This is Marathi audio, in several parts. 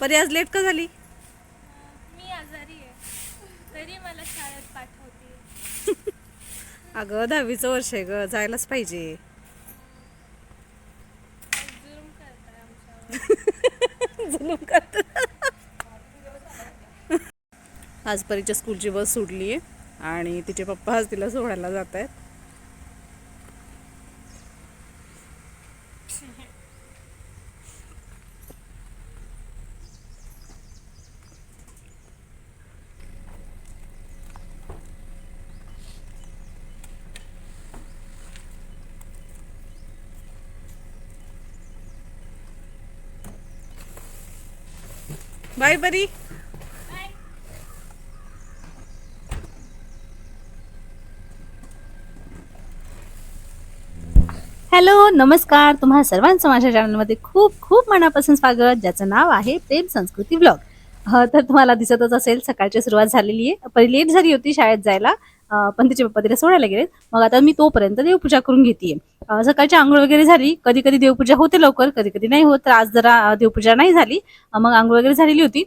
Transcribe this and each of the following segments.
परी आज लेट का झाली? मी आजारी आहे. तरी मला शाळेत पाठवते. अगं दहावीचं वर्ष आहे ग. जायलाच पाहिजे. जुलूम करत. आज परीच्या स्कूलची बस सुटली आहे आणि तिचे पप्पा आज तिला सोडायला जात आहेत बाय परी हॅलो नमस्कार. तुम्हा सर्वांचं माझ्या चॅनलमध्ये खूप खूप मनापासून स्वागत. ज्याचं नाव आहे प्रेम संस्कृती ब्लॉग तर तुम्हाला दिसतच असेल सकाळची सुरुवात झालेली आहे. पहिली लेट झाली होती शाळेत जायला. पण तिचे पप्पा तिला सोडायला गेलेत. मग आता मी तोपर्यंत देवपूजा करून घेते सकाळची आंघोळ वगैरे झाली. कधी कधी देवपूजा होते लवकर कधी कधी नाही होत. तर आज जरा देवपूजा नाही झाली. मग आंघोळ वगैरे झालेली होती.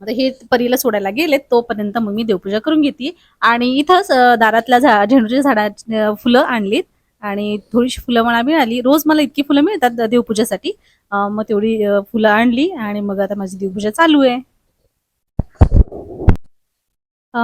आता हे परीला सोडायला गेले तोपर्यंत मग मी देवपूजा करून घेते. आणि इथंच दारातल्या झा झेंडूच्या झाडा फुलं आणलीत. आणि थोडीशी फुलं मला मिळाली. रोज मला इतकी फुलं मिळतात देवपूजेसाठी. मग तेवढी फुलं आणली आणि मग आता माझी देवपूजा चालू आहे.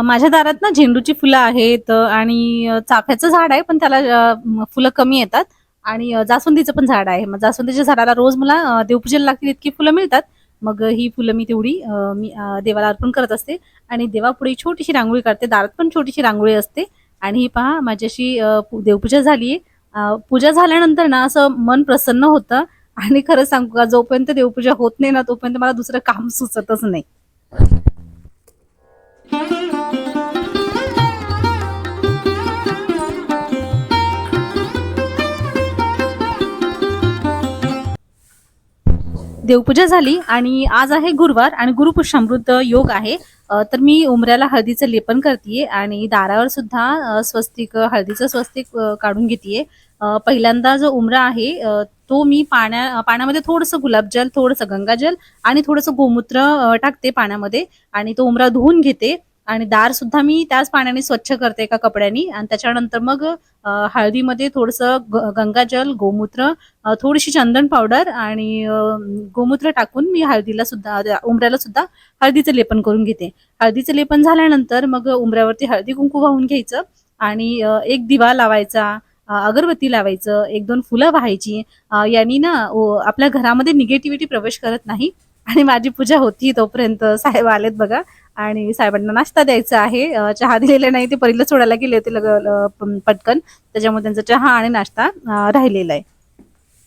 माझ्या दारात ना झेंडूची फुलं आहेत आणि चाफ्याचं झाड आहे पण त्याला फुलं कमी येतात आणि जास्वंदीचं पण झाड आहे. मग जास्वंदीच्या झाडाला रोज मला देवपूजेला लागतील इतकी फुलं मिळतात. मग ही फुलं मी तेवढी मी देवाला अर्पण करत असते आणि देवापुढे छोटीशी रांगोळी काढते. दारात पण छोटीशी रांगोळी असते. आणि ही पहा माझ्याशी देवपूजा झाली पूजा झाल्यानंतर ना असं मन प्रसन्न होतं आणि खरं सांगू का जोपर्यंत देवपूजा होत नाही ना तोपर्यंत मला दुसरं काम सुचतच नाही. देवपूजा झाली आणि आज आहे गुरुवार आणि गुरुपुष्यामृत योग आहे. तर मी उमऱ्याला हळदीचं लेपन करते आणि दारावर सुद्धा स्वस्तिक हळदीचं स्वस्तिक काढून घेते पहिल्यांदा जो उमरा आहे तो मी पाण्या पाण्यामध्ये थोडंसं गुलाबजल थोडंसं गंगाजल आणि थोडंसं गोमूत्र टाकते पाण्यामध्ये आणि तो उमरा धुवून घेते. आणि दार सुद्धा मी त्याच पाण्याने स्वच्छ करते एका कपड्यानी. आणि त्याच्यानंतर मग हळदीमध्ये थोडंसं गंगाजल गोमूत्र थोडीशी चंदन पावडर आणि गोमूत्र टाकून मी हळदीला सुद्धा उमऱ्याला सुद्धा हळदीचं लेपन करून घेते. हळदीचं लेपन झाल्यानंतर मग उमऱ्यावरती हळदी कुंकू वाहून घ्यायचं आणि एक दिवा लावायचा अगरबत्ती लावायचं एक दोन फुलं व्हायची. यांनी ना आपल्या घरामध्ये निगेटिव्हिटी प्रवेश करत नाही. आणि माझी पूजा होती तोपर्यंत साहेब आलेत बघा. आणि साहेबांना नाश्ता द्यायचा आहे. चहा दिलेला नाही ते पहिलं सोडायला गेले होते लग- पटकन. त्याच्यामुळे त्यांचा चहा आणि नाश्ता राहिलेला आहे.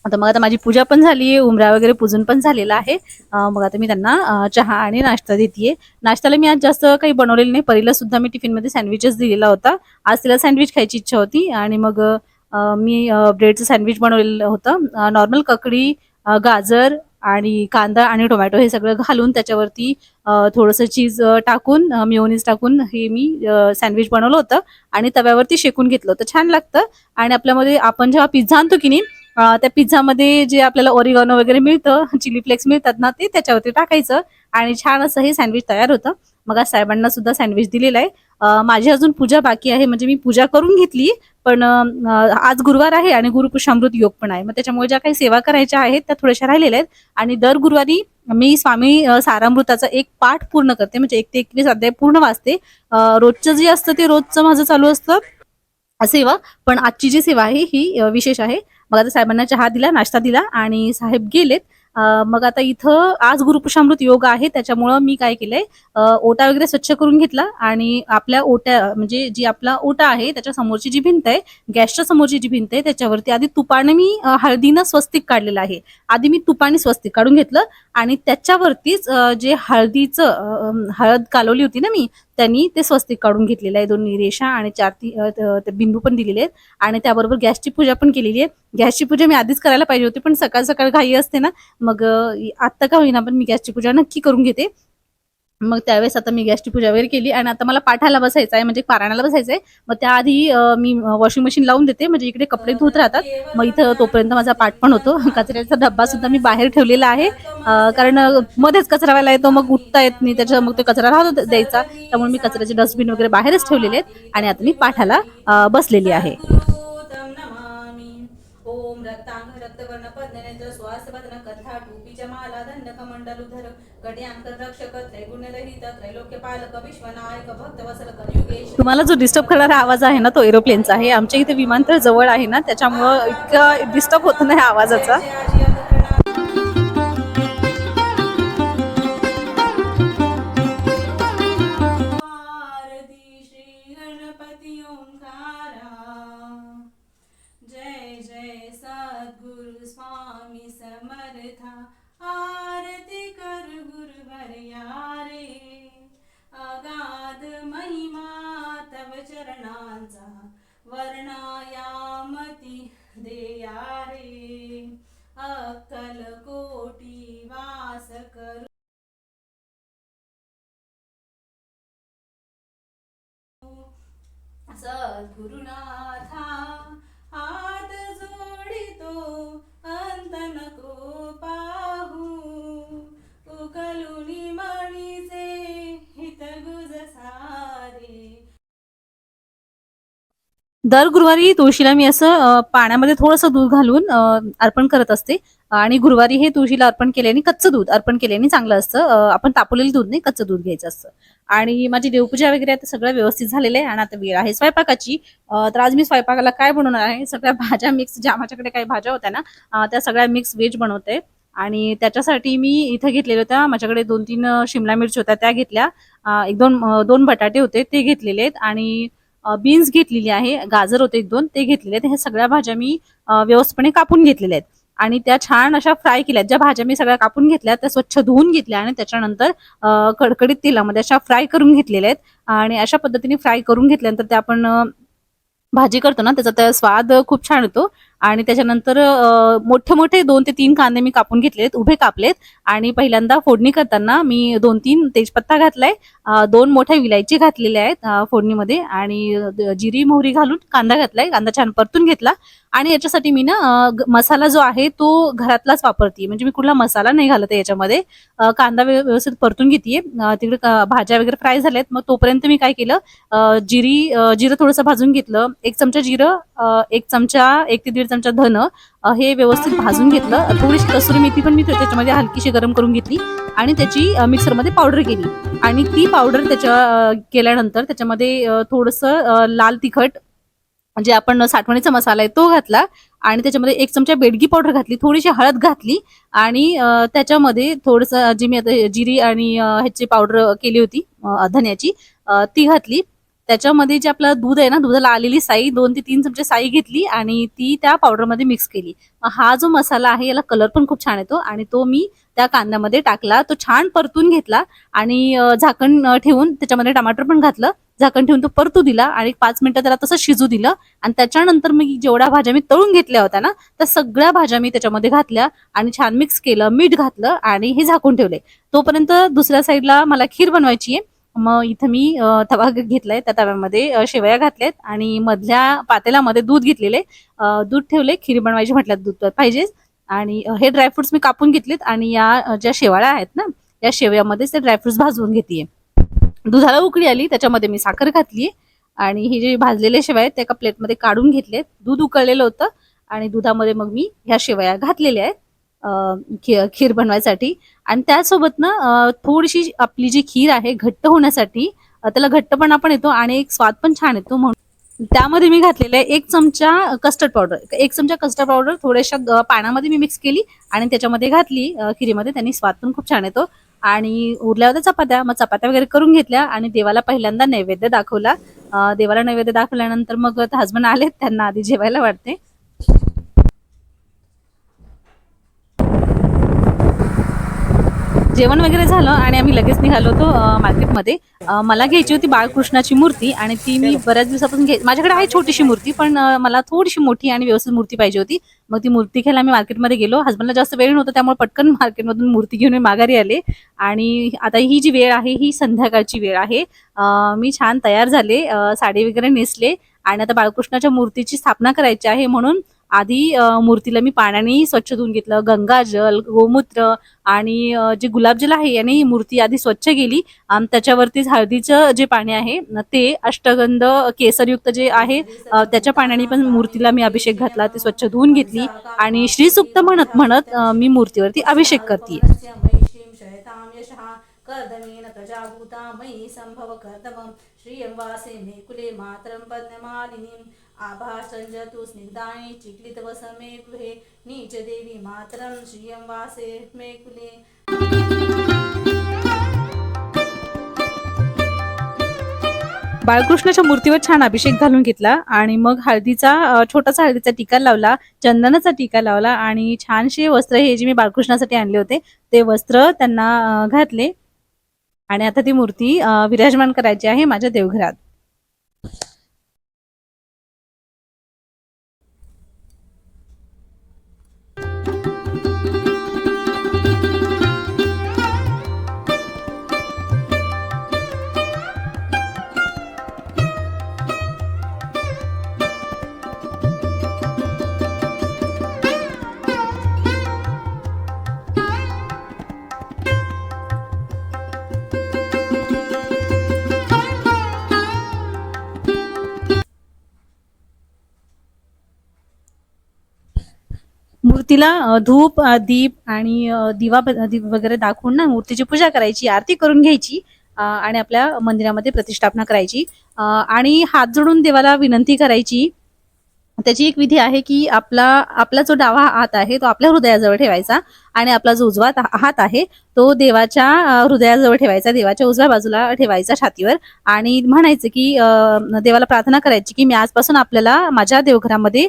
आता मग आता माझी पूजा पण झाली आहे उमरा वगैरे पूजून पण झालेला आहे. मग आता मी त्यांना चहा आणि नाश्ता देते नाश्त्याला मी आज जास्त काही बनवलेलं नाही. परीला सुद्धा मी टिफिनमध्ये सँडविचच दिलेला होता. आज तिला सँडविच खायची इच्छा होती. आणि मग मी ब्रेडचं सँडविच बनवलेलं होतं. नॉर्मल ककडी गाजर आणि कांदा आणि टोमॅटो हे सगळं घालून त्याच्यावरती थोडंसं चीज टाकून मिओनीज टाकून हे मी सँडविच बनवलं होतं आणि तव्यावरती शेकून घेतलं होतं. छान लागतं. आणि आपल्यामध्ये आपण जेव्हा पिझ्झा आणतो की नाही त्या पिझ्झामध्ये जे आपल्याला ओरिगॉनो वगैरे मिळतं चिली फ्लेक्स मिळतात ना ते त्याच्यावरती टाकायचं आणि छान असं हे सँडविच तयार होतं. मग आज साहेबांना सुद्धा सँडविच दिलेलं आहे. माझी अजून पूजा बाकी आहे म्हणजे मी पूजा करून घेतली पण आज गुरुवार आहे आणि गुरुपुषामृत योग पण आहे. मग त्याच्यामुळे ज्या काही सेवा करायच्या आहेत त्या थोड्याशा राहिलेल्या आहेत. आणि दर गुरुवारी मी स्वामी सारामृताचा एक पाठ पूर्ण करते म्हणजे एक ते एकवीस अध्याय पूर्ण वाचते. रोजचं जे असतं ते रोजचं माझं चालू असतं सेवा. पण आजची जी सेवा आहे ही विशेष आहे. मग आता साहेबांना चहा दिला नाश्ता दिला आणि साहेब गेलेत. मग आता इथं आज गुरुपुषामृत योग आहे त्याच्यामुळं मी काय केलंय ओटा वगैरे स्वच्छ करून घेतला आणि आपल्या ओट्या म्हणजे जी आपला ओटा आहे त्याच्या समोरची जी भिंत आहे गॅसच्या समोरची जी भिंत आहे त्याच्यावरती आधी तुपाने मी हळदीनं स्वस्तिक काढलेलं आहे. आधी मी तुपाने स्वस्तिक काढून घेतलं आणि त्याच्यावरतीच जे हळदीचं हळद कालवली होती ना मी त्यांनी ते स्वस्तिक काढून घेतलेलं आहे दोन्ही रेषा आणि चार ती ते बिंदू पण दिलेले आहेत. आणि त्याबरोबर गॅसची पूजा पण केलेली आहे. गॅसची पूजा मी आधीच करायला पाहिजे होती पण सकाळ सकाळ घाई असते ना मग आत्ता का होईना पण मी गॅसची पूजा नक्की करून घेते. मग त्यावेळेस आता मी गॅसची पूजा वगैरे केली आणि आता मला पाठाला बसायचं आहे म्हणजे पारायणाला बसायचं आहे मग त्याआधी मी वॉशिंग मशीन लावून देते म्हणजे इकडे कपडे धुत राहतात. मग इथं तोपर्यंत माझा पाठ पण होतो. कचऱ्याचा डब्बा सुद्धा मी बाहेर ठेवलेला आहे. कारण मध्येच कचरा व्हायला येतो मग उठता येत नाही त्याच्या मग तो कचरा राहतो द्यायचा. त्यामुळे मी कचऱ्याचे डस्टबिन वगैरे बाहेरच ठेवलेले आहेत आणि आता मी पाठाला बसलेली आहे. ओम रक्तांग रक्तवर्ण पद्मनेत्र श्वास बदन कथा टोपीच्या माला दंडक मंडलुधर गड्यांक रक्षक त्रैगुण्यरहित त्रैलोक्य पालक विश्वनायक भक्त वसल कलयुगेश तुम्हाला जो डिस्टर्ब करणारा आवाज आहे ना तो एरोप्लेनचा आहे. आमच्या इथे विमानतळ जवळ आहे ना त्याच्यामुळं इतकं डिस्टर्ब होत नाही आवाजाचा. आरती कर गुरुवर्या रे अगाध महिमा तव चरणांचा वर्णायामती देया रे अक्कल कोटी वास करू. सद्गुरुनाथा दर गुरुवारी तुळशीला मी असं पाण्यामध्ये थोडंसं दूध घालून अर्पण करत असते. आणि गुरुवारी हे तुळशीला अर्पण केल्याने कच्चं दूध अर्पण केल्याने चांगलं असतं. आपण तापवलेलं दूध नाही कच्चं दूध घ्यायचं असतं. आणि माझी देवपूजा वगैरे आता सगळं व्यवस्थित झालेलं आहे आणि आता वेळ आहे स्वयंपाकाची. तर आज मी स्वयंपाकाला काय बनवणार आहे? सगळ्या भाज्या मिक्स ज्या माझ्याकडे काही भाज्या होत्या ना त्या सगळ्या मिक्स व्हेज बनवते. आणि त्याच्यासाठी मी इथं घेतलेल्या होत्या. माझ्याकडे दोन तीन शिमला मिरची होत्या त्या घेतल्या. एक दोन दोन बटाटे होते ते घेतलेले आहेत. आणि बीन्स घेतलेली आहे गाजर होते एक दोन ते घेतलेले आहेत. ह्या सगळ्या भाज्या मी व्यवस्थितपणे कापून घेतलेल्या आहेत. आणि त्या छान अशा फ्राय केल्या ज्या भाज्या मी सगळ्या कापून घेतल्या त्या स्वच्छ धुवून घेतल्या आणि त्याच्यानंतर कडकडीत तेलामध्ये अशा फ्राय करून घेतलेल्या आहेत. आणि अशा पद्धतीने फ्राय करून घेतल्यानंतर त्या आपण भाजी करतो ना त्याचा त्या स्वाद खूप छान येतो. आणि त्याच्यानंतर मोठे मोठे दोन ते तीन कांदे मी कापून घेतलेत उभे कापलेत. आणि पहिल्यांदा फोडणी करताना मी दोन तीन तेजपत्ता घातलाय दोन मोठ्या विलायची घातलेल्या आहेत फोडणीमध्ये. आणि जिरी मोहरी घालून कांदा घातलाय कांदा छान परतून घेतला. आणि याच्यासाठी मी ना मसाला जो आहे तो घरातलाच वापरते म्हणजे मी कुठला मसाला नाही घालत आहे याच्यामध्ये. कांदा व्यवस्थित परतून घेते तिकडे भाज्या वगैरे फ्राय झाल्यात. मग तोपर्यंत मी काय केलं जिरी जिरं थोडंसं भाजून घेतलं. एक चमचा जिरं एक चमचा एक ते दीड चमचा धन हे व्यवस्थित भाजून घेतलं. थोडीशी कसुरी मेथी पण मी त्याच्यामध्ये हलकीशी गरम करून घेतली आणि त्याची मिक्सरमध्ये पावडर केली. आणि ती पावडर त्याच्या केल्यानंतर त्याच्यामध्ये थोडंसं लाल तिखट जे आपण साठवणीचा मसाला आहे तो घातला आणि त्याच्यामध्ये एक चमचा बेडगी पावडर घातली थोडीशी हळद घातली आणि त्याच्यामध्ये थोडंसं जी मी आता जिरी आणि ह्याची पावडर केली होती धन्याची ती घातली. त्याच्यामध्ये जे आपलं दूध आहे ना दुधाला आलेली साई दोन ते तीन चमचे साई घेतली आणि ती त्या पावडरमध्ये मिक्स केली. मग हा जो मसाला आहे याला कलर पण खूप छान येतो आणि तो मी त्या कांद्यामध्ये टाकला. तो छान परतून घेतला आणि झाकण ठेवून त्याच्यामध्ये टमाटर पण घातलं. झाकण ठेवून तो परतू दिला आणि पाच मिनिटं त्याला तसं शिजू दिलं आणि त्याच्यानंतर मी जेवढ्या भाज्या मी तळून घेतल्या होत्या ना त्या सगळ्या भाज्या मी त्याच्यामध्ये घातल्या आणि छान मिक्स केलं मीठ घातलं आणि हे झाकून ठेवले. तोपर्यंत दुसऱ्या साईडला मला खीर बनवायची आहे. मग इथं मी तवा घेतलाय त्या तव्यामध्ये शेवया घातल्यात आणि मधल्या पातेल्यामध्ये दूध घेतलेले. दूध ठेवले खीर बनवायची म्हटल्यात दूध तर पाहिजेच. आणि हे ड्रायफ्रुट्स मी कापून घेतलेत आणि या ज्या शेवाळ्या आहेत ना या शेवयामध्येच ते ड्रायफ्रुट्स भाजवून घेते दुधाला उकळी आली त्याच्यामध्ये मी साखर घातली आणि हे जे भाजलेले शेवया आहेत ते एका प्लेटमध्ये काढून घेतलेत. दूध उकळलेलं होतं आणि दुधामध्ये मग मी ह्या शेवया घातलेल्या आहेत. खीर बनवायसाठी. आणि त्यासोबत ना थोडीशी आपली जी खीर आहे घट्ट होण्यासाठी त्याला घट्टपणा पण येतो आणि एक स्वाद पण छान येतो म्हणून. त्यामध्ये मी घातलेलं आहे एक चमचा कस्टर्ड पावडर एक चमचा कस्टर्ड पावडर थोड्याशा पाण्यामध्ये मी मिक्स केली आणि त्याच्यामध्ये घातली खिरीमध्ये. त्यांनी स्वाद पण खूप छान येतो. आणि उरल्या होत्या चपात्या. मग चपात्या वगैरे करून घेतल्या आणि देवाला पहिल्यांदा नैवेद्य दाखवला. देवाला नैवेद्य दाखवल्यानंतर मग हजबंड आले त्यांना आधी जेवायला वाटते. जेवण वगैरे झालं आणि आम्ही लगेच निघालो होतो मार्केटमध्ये. मला घ्यायची होती बाळकृष्णाची मूर्ती आणि ती मी बऱ्याच दिवसापासून घे माझ्याकडे आहे छोटीशी मूर्ती पण मला थोडीशी मोठी आणि व्यवस्थित मूर्ती पाहिजे होती. मग ती मूर्ती घ्यायला मी मार्केटमध्ये गेलो. हसबंडला जास्त वेळ नव्हता त्यामुळे पटकन मार्केटमधून मूर्ती घेऊन मी माघारी आले. आणि आता ही जी वेळ आहे ही संध्याकाळची वेळ आहे. मी छान तयार झाले साडी वगैरे नेसले आणि आता बाळकृष्णाच्या मूर्तीची स्थापना करायची आहे म्हणून आधी मूर्तीला मी पाण्याने स्वच्छ धुवून घेतलं. गंगाजल गोमूत्र आणि जे गुलाबजल आहे याने ही मूर्ती आधी स्वच्छ केली. आणि त्याच्यावरतीच हळदीचं जे पाणी आहे ते अष्टगंध केसरयुक्त जे आहे त्याच्या पाण्याने पण मूर्तीला मी अभिषेक घातला. ते स्वच्छ धुवून घेतली आणि श्रीसुक्त म्हणत म्हणत मी मूर्तीवरती अभिषेक करते कर्दमेन प्रजाभूता मयि सम्भव कर्दमं श्रियं वासे मे कुले मातरं पद्ममालिनीम्। आभासञ्जतु स्निग्धानि चिक्लितवसमे गृहे। नीचदेवी मातरं श्रियं वासे मे कुले। बाळकृष्णाच्या मूर्तीवर छान अभिषेक घालून घेतला आणि मग हळदीचा छोटासा हळदीचा टीका लावला चंदनाचा टीका लावला आणि छानशी वस्त्र हे जे मी बाळकृष्णासाठी आणले होते ते वस्त्र त्यांना घातले. आणि आता ती मूर्ती विराजमान करायची आहे माझ्या देवघरात. मूर्तीला धूप दीप आणि दिवा ब- दीप वगैरे दाखवून ना मूर्तीची पूजा करायची आरती करून घ्यायची आणि आपल्या मंदिरामध्ये प्रतिष्ठापना करायची आणि हात जोडून देवाला विनंती करायची त्याची एक विधी आहे की आपला आपला जो डावा हात आहे तो आपल्या हृदयाजवळ ठेवायचा आणि आपला जो उजवा हात आहे तो देवाच्या हृदयाजवळ ठेवायचा देवाच्या उजव्या बाजूला ठेवायचा छातीवर आणि म्हणायचं की देवाला प्रार्थना करायची की मी आजपासून आपल्याला माझ्या देवघरामध्ये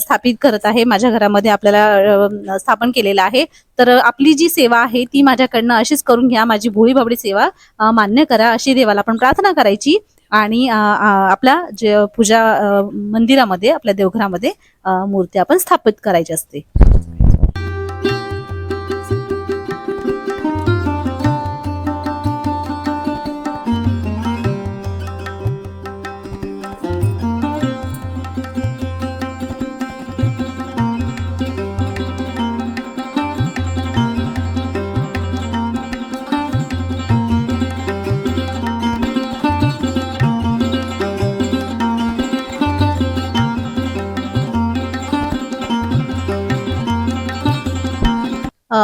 स्थापित करत आहे माझ्या घरामध्ये आपल्याला स्थापन केलेलं आहे. तर आपली जी सेवा आहे ती माझ्याकडनं अशीच करून घ्या माझी भोळी भाबडी सेवा मान्य करा अशी देवाला आपण प्रार्थना करायची. आणि आपल्या जे पूजा मंदिरामध्ये आपल्या देवघरामध्ये मूर्ती आपण स्थापित करायची असते.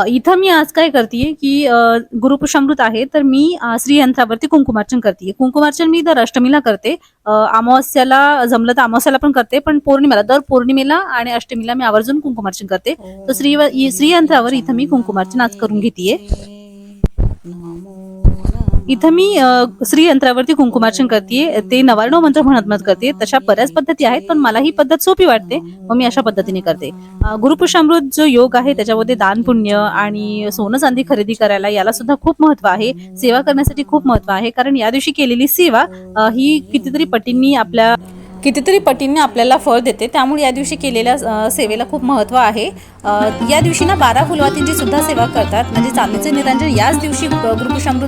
इथं मी आज काय करते की गुरुपुषामृत आहे तर मी श्रीयंत्रावरती कुंकुमार्चन करते कुंकुमार्चन मी दर अष्टमीला करते. अमावस्याला जमलं तर अमावस्याला पण करते पण पौर्णिमेला दर पौर्णिमेला आणि अष्टमीला मी आवर्जून कुंकुमार्चन करते. तर श्री श्रीयंत्रावर इथं मी कुंकुमार्चन आज करून घेतेय. इथं मी श्रीयंत्रावरती कुंकुमार्चन करते ते नवारणव मंत्र म्हणत करते. तशा बऱ्याच पद्धती आहेत पण मला ही पद्धत सोपी वाटते मग मी अशा पद्धतीने करते. अ, गुरुपुषामृत जो योग आहे त्याच्यामध्ये दान पुण्य आणि सोनं चांदी खरेदी करायला याला सुद्धा खूप महत्त्व आहे. सेवा करण्यासाठी खूप महत्त्व आहे कारण या दिवशी केलेली सेवा ही कितीतरी पटींनी आपल्या कितीतरी पटींनी आपल्याला फळ देते. त्यामुळे या दिवशी केलेल्या सेवेला खूप महत्त्व आहे. या दिवशी ना बारा फुलवातींची सुद्धा सेवा करतात. म्हणजे चांदीचे निरांजन याच दिवशी अ,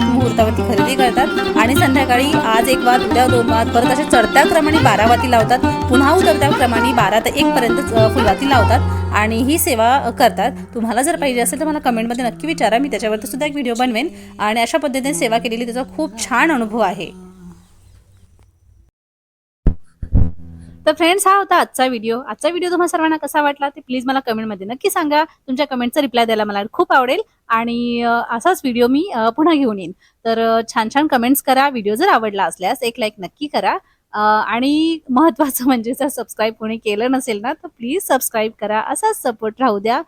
मुहूर्तावरती खरेदी करतात. आणि संध्याकाळी आज एक वात उद्या दोन वात परत अशा चढत्या क्रमाने बारा वाती लावतात. पुन्हा उतरत्या क्रमाने बारा ते एकपर्यंत फुलवाती लावतात आणि ही सेवा करतात. तुम्हाला जर पाहिजे असेल तर मला कमेंटमध्ये नक्की विचारा. मी त्याच्यावरती सुद्धा एक व्हिडिओ बनवेन. आणि अशा पद्धतीने सेवा केलेली त्याचा खूप छान अनुभव आहे. तर फ्रेंड्स हा होता आजचा व्हिडिओ आजचा व्हिडिओ तुम्हाला सर्वांना कसा वाटला ते प्लीज मला कमेंटमध्ये नक्की सांगा. तुमच्या कमेंटचा रिप्लाय द्यायला मला खूप आवडेल. आणि असाच व्हिडिओ मी पुन्हा घेऊन येईन. तर छान छान कमेंट्स करा. व्हिडिओ जर आवडला असल्यास एक लाईक नक्की करा. आणि महत्त्वाचं म्हणजे जर सबस्क्राईब कोणी केलं नसेल ना तर प्लीज सबस्क्राईब करा. असाच सपोर्ट राहू द्या.